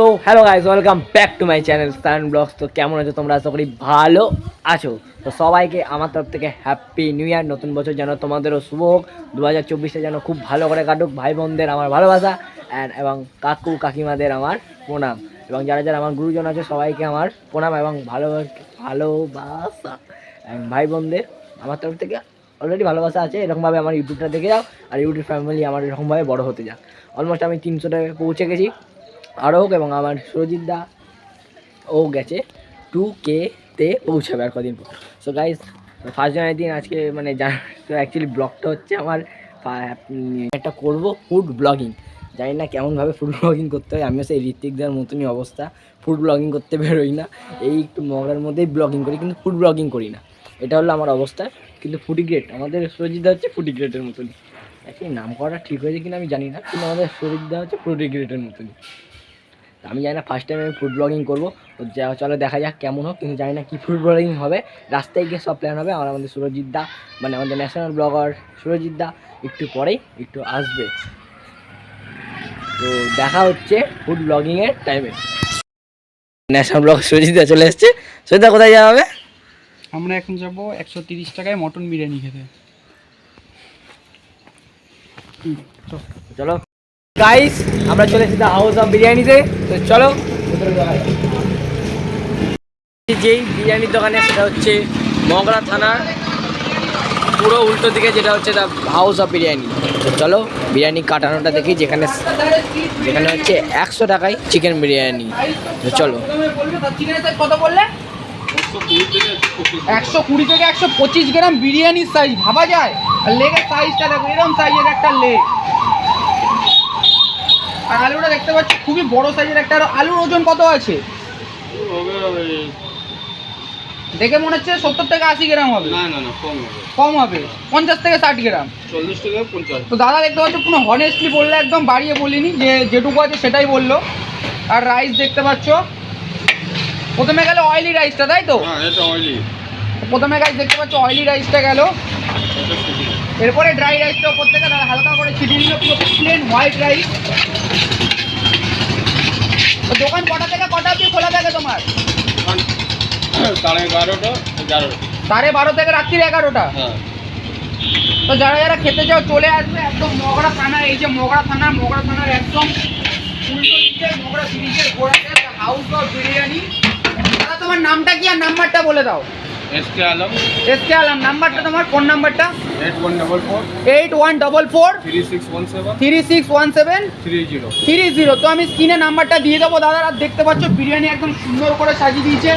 তো hello guys welcome back to my channel Stan vlogs তো কেমন আছো তোমরা? আশা করি ভালো আছো। তো সবাইকে আমার তরফ থেকে হ্যাপি নিউ ইয়ার নতুন বছর যেন তোমাদেরও শুভ হোক। দু হাজার চব্বিশে যেন খুব ভালো করে কাটুক ভাই বোনদের আমার ভালোবাসা অ্যান্ড এবং কাকু কাকিমাদের আমার প্রণাম। এবং যারা যারা আমার গুরুজন আছে, সবাইকে আমার প্রণাম এবং ভালো, ভালোবাসা। অ্যান্ড ভাই বোনদের আমার তরফ থেকে অলরেডি ভালোবাসা আছে। এরকমভাবে আমার ইউটিউবটা দেখে যাও, আর ইউটিউব ফ্যামিলি আমার এরকমভাবে বড় হতে যাক। অলমোস্ট আমি তিনশোটায় পৌঁছে গেছি। আরও হোক এবং আমার সুরজিৎ দা ও গেছে টু কে তে পৌঁছাবে আর কদিন পর। সো গাইজ ফার্স্ট জানুয়ারি দিন আজকে মানে অ্যাকচুয়ালি ব্লগটা হচ্ছে আমার একটা করব ফুড ব্লগিং জানি না কেমনভাবে ফুড ব্লগিং করতে হয়, আমিও সেই ঋত্বিকদের মতনই অবস্থা। ফুড ব্লগিং করতে বেরোই না, এই একটু মগরার মধ্যেই ব্লগিং করি, কিন্তু ফুড ব্লগিং করি না। এটা হলো আমার অবস্থা, কিন্তু ফুডি গ্রেড আমাদের সুরজিৎ হচ্ছে ফুডি গ্রেডের মতনই। অ্যাকচুয়ালি নাম করাটা ঠিক হয়েছে কিনা আমি জানি না, কিন্তু আমাদের সুরজিৎ হচ্ছে ফুডি গ্রেডের মতনই। আমি জানি না ফার্স্ট টাইম আমি ফুড ব্লগিং করব। তো যা চলো দেখা যাক কেমন হোক। কিন্তু জানি না কী ফুড ব্লগিং হবে। রাস্তায় গিয়ে সব প্ল্যান হবে। আর আমাদের সুরজিৎ দা মানে আমাদের ন্যাশনাল ব্লগার সুরজিৎ দা একটু পরেই একটু আসবে। তো দেখা হচ্ছে ফুড ব্লগিংয়ের টাইমে ন্যাশনাল ব্লগ সুরজিৎ দা চলে এসছে। সুরজিৎ কোথায় যাওয়া হবে? আমরা এখন যাব একশো তিরিশ টাকায় মটন বিরিয়ানি খেতে। চলো। গাইস আমরা চলে এসেছি হাউস অফ বিরিয়ানিতে তো চলো। যেই বিরিয়ানির দোকানে সেটা হচ্ছে মগরা থানার পুরো উল্টো দিকে যেটা হচ্ছে দ্য হাউস অফ বিরিয়ানি তো চলো, বিরিয়ানি কাটানোটা দেখি, যেখানে যেখানে হচ্ছে একশো টাকায় চিকেন বিরিয়ানি। তো চলো। কত বললে একশো কুড়ি থেকে একশো পঁচিশ গ্রাম বিরিয়ানির সাইজ ভাবা যায়? আর লেগের সাইজটা দেখো এরকম সাইজের একটা লেগ আর আলুটা দেখতে পাচ্ছি খুবই বড় সাইজের একটা আর আলুর ওজন কত আছে? দেখে মনে হচ্ছে সত্তর থেকে আশি গ্রাম হবে। না না না কম হবে। কম হবে। পঞ্চাশ থেকে ষাট গ্রাম। চল্লিশ থেকে পঞ্চাশ। তো দাদা দেখতে পাচ্ছ কোনো হনেস্টলি বললে একদম বাড়িয়ে বলিনি যে যেটুকু আছে সেটাই বলল। আর রাইস দেখতে পাচ্ছ প্রথমে গেল অয়েলি রাইসটা তাই তো? হ্যাঁ প্রথমে গাইস দেখতে পাচ্ছ অয়েলি রাইসটা গেল। এরপরে ড্রাই রাইসটা ওপর থেকে তারা হালকা করে ছিটিয়ে দিল পুরো প্লেন হোয়াইট রাইস দোকান কটা থেকে কটা অব্দি খোলা থাকে তোমার? সাড়ে বারোটা এগারোটা। সাড়ে বারো থেকে রাত্রির এগারোটা? হ্যাঁ। তো যারা যারা খেতে চাও চলে আসবে একদম মগরা থানা এই যে মগরা থানা মগরা থানার একদম হাউস অফ বিরিয়ানি দাদা তোমার নামটা কি আর নাম্বারটা বলে দাও? S K Alam. এসকে আলাম নাম্বারটা তোমার? ফোন নাম্বারটা? Eight one double four. Eight one double four. Three six one seven. Three six one seven. Three zero. Three zero. তো আমি স্ক্রিনে নাম্বারটা দিয়ে দেবো দাদা। আর দেখতে পাচ্ছ বিরিয়ানি একদম সুন্দর করে সাজিয়ে দিয়েছে।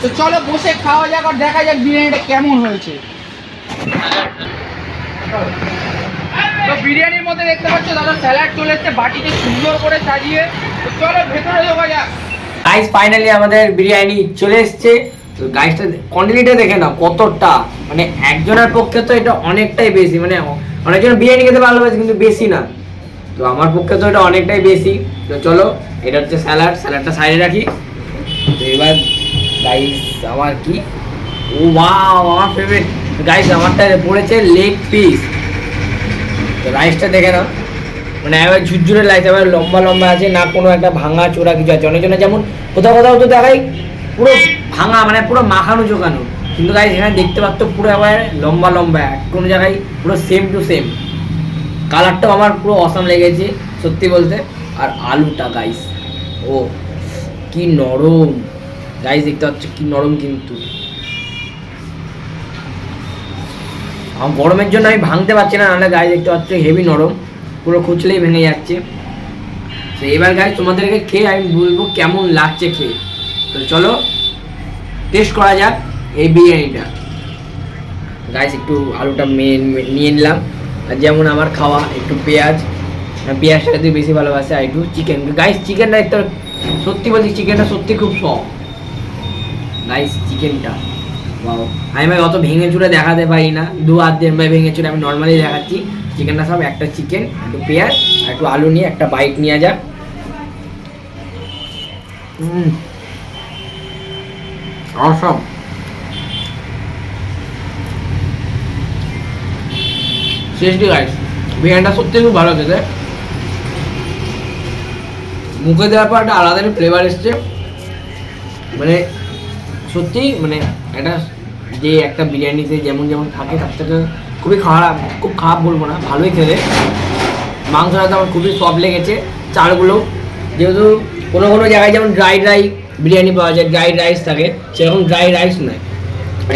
তো চলো বসে খাওয়া যাক আর দেখা যাক বিরিয়ানিটা কেমন হয়েছে। তো বিরিয়ানির মধ্যে দেখতে পাচ্ছ দাদা স্যালাড চলে এসছে বাটিতে সুন্দর করে সাজিয়ে। তো চলো ভেতরে যাওয়া যাক। গাইস ফাইনালি আমাদের বিরিয়ানি চলে এসছে। তো গাইসটা কোয়ান্টিটিটা দেখে নাও, কতটা? মানে একজনের পক্ষে তো এটা অনেকটাই বেশি মানে অনেকজন বিরিয়ানি খেতে ভালোবাসে, কিন্তু বেশি না। তো আমার পক্ষে তো এটা অনেকটাই বেশি। তো চলো, এটা হচ্ছে স্যালাড স্যালাডটা সাইডে রাখি। তো এবার গাইস আমার কি? ও ওয়াও আমার ফেভারিট গাইস আমারটা পড়েছে লেগ পিস তো রাইসটা দেখে নাও। মানে এবার ঝুরঝুরে লাইট এবার লম্বা লম্বা আছে, না কোনো একটা ভাঙা চোরা কিছু আছে। অনেকজনের যেমন, কোথাও কোথাও তো দেখাই, পুরো ভাঙা মানে পুরো মাখানো চোখানো কিন্তু গাইস এখানে দেখতে পাচ্ছ পুরো এবার লম্বা লম্বা। কোনো জায়গায় পুরো সেম টু সেম কালারটাও আমার পুরো অসাম লেগেছে, সত্যি বলতে। আর আলুটা গাইস ও, কি নরম। গাইস দেখতে পাচ্ছ কি নরম কিন্তু। গরমের জন্য আমি ভাঙতে পারছি না, নাহলে গায়ে দেখতে পাচ্ছ হেভি নরম। পুরো খুচলেই ভেঙে যাচ্ছে। তো এবার গায়ে তোমাদেরকে খেয়ে আমি বলব কেমন লাগছে খেয়ে। তো চলো টেস্ট করা যাক এই বিরিয়ানিটা। গাইস একটু আলুটা নিয়ে নিলাম। আর যেমন আমার খাওয়া, একটু পেঁয়াজ। পেঁয়াজটা যদি বেশি ভালোবাসে, আর একটু চিকেন গাইস চিকেনটা একটু সত্যি বলছি চিকেনটা সত্যি খুব সফট গাইস চিকেনটা বাও আমি ভাই অত ভেঙে চুরে দেখাতে পারি না। দু হাত দিয়ে ভাই ভেঙে চুরে আমি নর্মালি দেখাচ্ছি। চিকেনটা সব একটা চিকেন একটু পেঁয়াজ একটু আলু নিয়ে, একটা বাইট নিয়ে যাক। হুম অসম শেষটি গাইস বিরিয়ানিটা সত্যি খুব ভালো খেতে মুখে দেওয়ার পর একটা আলাদা ফ্লেভার এসছে। মানে সত্যি মানে একটা যে একটা বিরিয়ানিতে যেমন যেমন থাকে, তার থেকে খুবই খারাপ, খুব খারাপ বলব না, ভালোই খেলে। মাংসটা তো আমার খুবই সফট লেগেছে। চালগুলো যেহেতু কোনো কোনো জায়গায় যেমন ড্রাই ড্রাই বিরিয়ানি পাওয়া যায় ড্রাই রাইস থাকে। সেরকম ড্রাই রাইস নয়।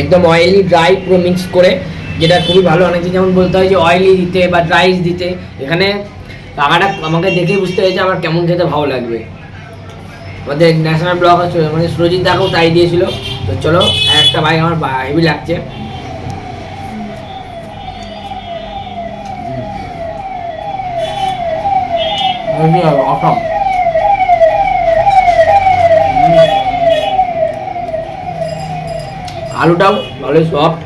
একদম অয়েলি ড্রাই পুরো মিক্স করে, যেটা খুবই ভালো অনেকে যেমন বলতে হয় যে অয়েলি দিতে বা ড্রাইস দিতে। এখানে টাকাটা আমাকে দেখেই বুঝতে হয়েছে, আমার কেমন খেতে ভালো লাগবে। আমাদের ন্যাশনাল ব্লগ মানে সুরজিৎ দাকেও তাই দিয়েছিল। তো চলো একটা ভাই আমার হেভি লাগছে। অসম আলুটাও ভালোই সফট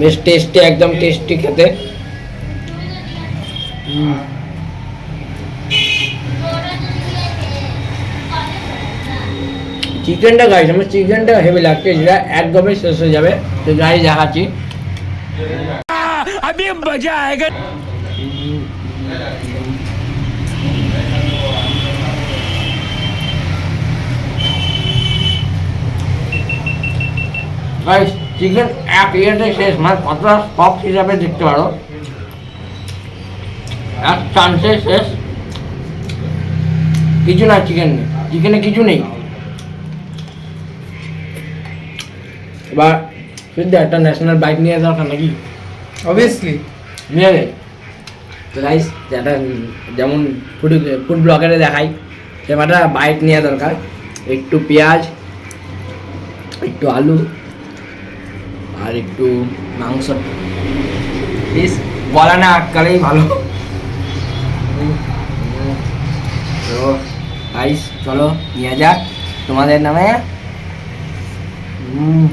বেশ টেস্টি একদম টেস্টি খেতে। হুম। চিকেনটা গাইস আমার চিকেনটা হেভি লাগছে, যেটা একদমই শেষ হয়ে যাবে। তো গাড়ি দেখাচ্ছি। গাইস চিকেন এক ইয়েতে শেষ মানে কতটা সফট হিসাবে দেখতে পারো? এক চান্সে শেষ। কিছু না চিকেন চিকেনে কিছু নেই। এবার শুধু একটা ন্যাশনাল বাইক নিয়ে দরকার নাকি? অবভিয়াসলি নিয়ে তো গাইস যেটা যেমন ফুড ফুড ব্লগারে দেখাই সেটা বাইক নেওয়া দরকার। একটু পেঁয়াজ একটু আলু আর একটু মাংস। প্লিজ গলা না আটকালেই ভালো। চলো নিয়ে যাক। তোমাদের নামে? হুম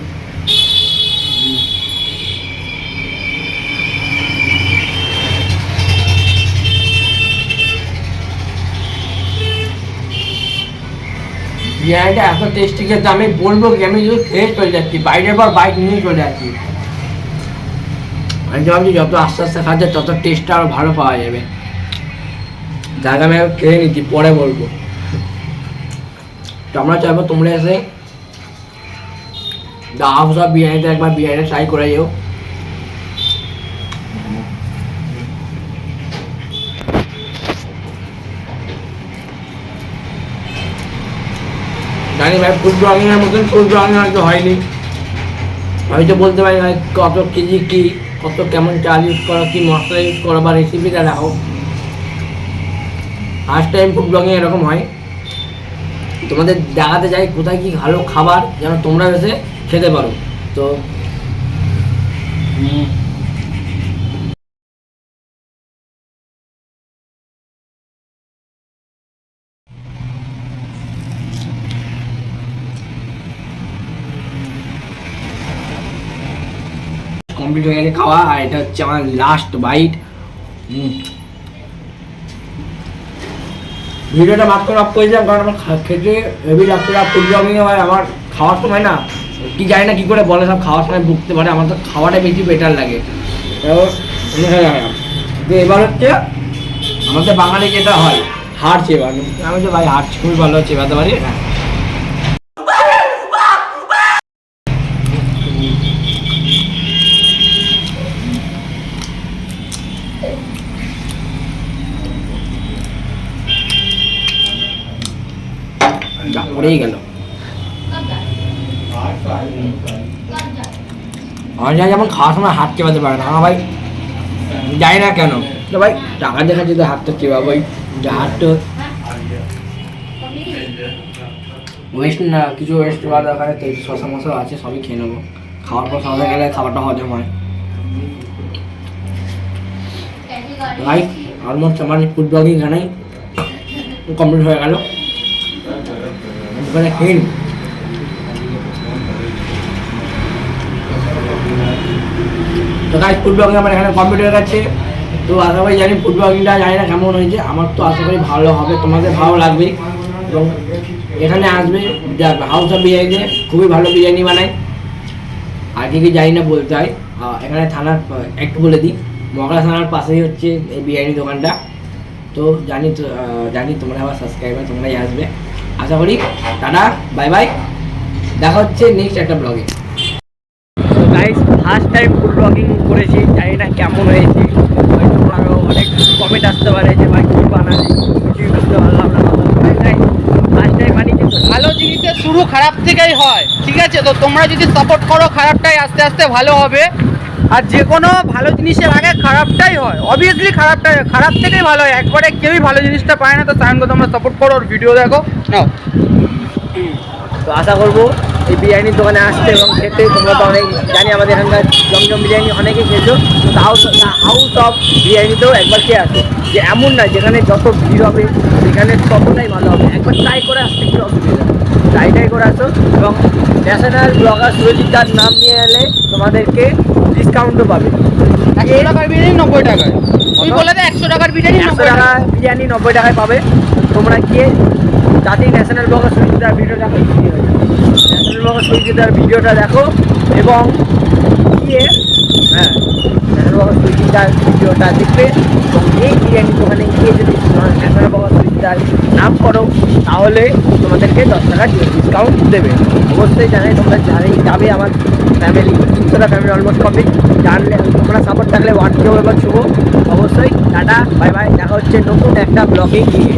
বিরিয়ানিটা এত টেস্টি খেতে, আমি বলব কি, আমি শুধু খেয়ে চলে যাচ্ছি, বাইরের পর বাইক নিয়ে চলে যাচ্ছি আমি ভাবছি যত আস্তে আস্তে খাচ্ছে, তত টেস্টটা আরও ভালো পাওয়া যাবে। যাকে, আমি খেয়ে নিচ্ছি, পরে বলব। তো আমরা চাইব তোমরা এসে। দা হাউস অফ বিরিয়ানিতে একবার বিরিয়ানি ট্রাই করে যেও। জানি ভাই ফুড ব্লগিং এর মতন ফুড ব্লগিং হয়তো হয়নি। হয়তো বলতে পারি, ভাই, কত কেজি কি, কত কেমন চাল ইউজ করো, কি মশলা ইউজ করো বা রেসিপিটা রাখো। ফার্স্ট টাইম ফুড ব্লগিং এরকম হয়। তোমাদের দেখাতে যাই কোথায় কি ভালো খাবার, যেন তোমরা এসে খেতে পারো। তো কমপ্লিট হয়ে গেছে খাওয়া, আর এটা হচ্ছে আমার লাস্ট বাইট ভিডিওটা মাত্র করে অফ করেছিলাম কারণ আমার খেতে হেভি লাগছে আর ফুড ব্লগিংয়ে ভাই আমার খাওয়ার সময় না, কি জানি না কি করে বলে, সব খাওয়ার সময় ভুগতে পারে, আমার তো খাওয়াটা বেশি বেটার লাগে। হয়ে গেলাম। তো এবার হচ্ছে, আমাদের বাঙালি যেটা হয় হাড় এবার। আমি তো ভাই হাড় খুবই ভালো চেবাতে পারি হ্যাঁ। যা পড়েই গেল। যা যেমন খাওয়ার সময় হাত চেপাতে পারে না। আমার ভাই জানি না কেন? তো ভাই, টাকা দেখা যদি হাতটা চেপাবো ওই যে হাতটা ওয়েস্ট না, কিছু ওয়েস্ট হওয়া দরকার তো শশা মশা আছে, সবই খেয়ে নেব। খাওয়ার পর শশা গেলে খাবারটা হজম হয়। ভাই অলমোস্ট আমার ফুড ব্লগিং এখানেই কমপ্লিট হয়ে গেল। ওখানে নিই। তো গাইজ ফুড ব্লগিং আমার এখানে কমপ্লিট হয়ে গেছে তো আশা করি জানি ফুড ব্লগিংটা জানি না কেমন হয়েছে। আমার তো আশা করি ভালো হবে, তোমাদের ভালো লাগবে। এবং এখানে আসবে হাউস অফ বিরিয়ানিতে খুবই ভালো বিরিয়ানি বানায়। আর কি জানি না বলতে হয়। এখানে থানার একটু বলে দিই। মগরা থানার পাশেই হচ্ছে এই বিরিয়ানি দোকানটা। তো জানি জানি তোমরা আবার সাবস্ক্রাইবার তোমরাই আসবে। আশা করি। টাটা বাই বাই দেখা হচ্ছে নেক্সট একটা ব্লগে ফার্স্ট টাইম ফুড ব্লগিং করেছি, জানি না কেমন হয়েছে। হয়তো অনেক কমেন্ট আসতে পারে যে, ভাই, কী বানালি? কিছুই বুঝতে পারলাম না। ফার্স্ট টাইম ভালো জিনিসের শুরু খারাপ থেকেই হয়, ঠিক আছে? তো তোমরা যদি সাপোর্ট করো, খারাপটাই আস্তে আস্তে ভালো হবে। আর যে কোনো ভালো জিনিসের আগে খারাপটাই হয়। অবভিয়াসলি খারাপটাই হয়। খারাপ থেকেই ভালো হয়। একবারে কেউই ভালো জিনিসটা পায় না। তো সায়নকে তোমরা সাপোর্ট করো ওর ভিডিও দেখো। নাও। তো আশা করব এই বিরিয়ানির দোকানে আসতে এবং খেতে। তোমরা তো অনেক জানি আমাদের এখানকার জমজম বিরিয়ানি অনেকেই খেয়েছো। তো হাউস হাউস অফ বিরিয়ানিতেও একবার খেয়ে আসো যে এমন না, যেখানে যত ভিড় হবে, সেখানে ততটাই ভালো হবে। একবার ট্রাই করে আসতে কি অসুবিধা ট্রাই ট্রাই করে আসো এবং ন্যাশনাল ব্লগার সুরজিৎ দার নাম নিয়ে এলে তোমাদেরকে ডিসকাউন্টও পাবে। একশো টাকার বিরিয়ানি নব্বই টাকায়। তুমি বলে দে একশো টাকার বিরিয়ানি একশো টাকা বিরিয়ানি নব্বই টাকায় পাবে। তোমরা গিয়ে যাতেই ন্যাশনাল ব্লগার ভিডিও ভিডিওটা ন্যাশনাল ব্লগার সুইজিদার ভিডিওটা দেখো এবং গিয়ে হ্যাঁ। ন্যাশনাল ব্লগার সুইজিদার ভিডিওটা দেখবে এবং এই বিরিয়ানি দোকানে গিয়ে যদি ন্যাশনাল ব্লগার সুইজিদার নাম করো তাহলে তোমাদেরকে দশ টাকা ডিসকাউন্ট দেবে। অবশ্যই জানাই তোমরা জানাই যাবে আমার ফ্যামিলি তিনশোটা ফ্যামিলি অলমোস্ট কমপ্লিট জানলে তোমরা সাপোর্ট থাকলে ওয়ান জিরো এবার অবশ্যই টাটা বাই বাই দেখা হচ্ছে নতুন একটা ব্লগিং নিয়ে।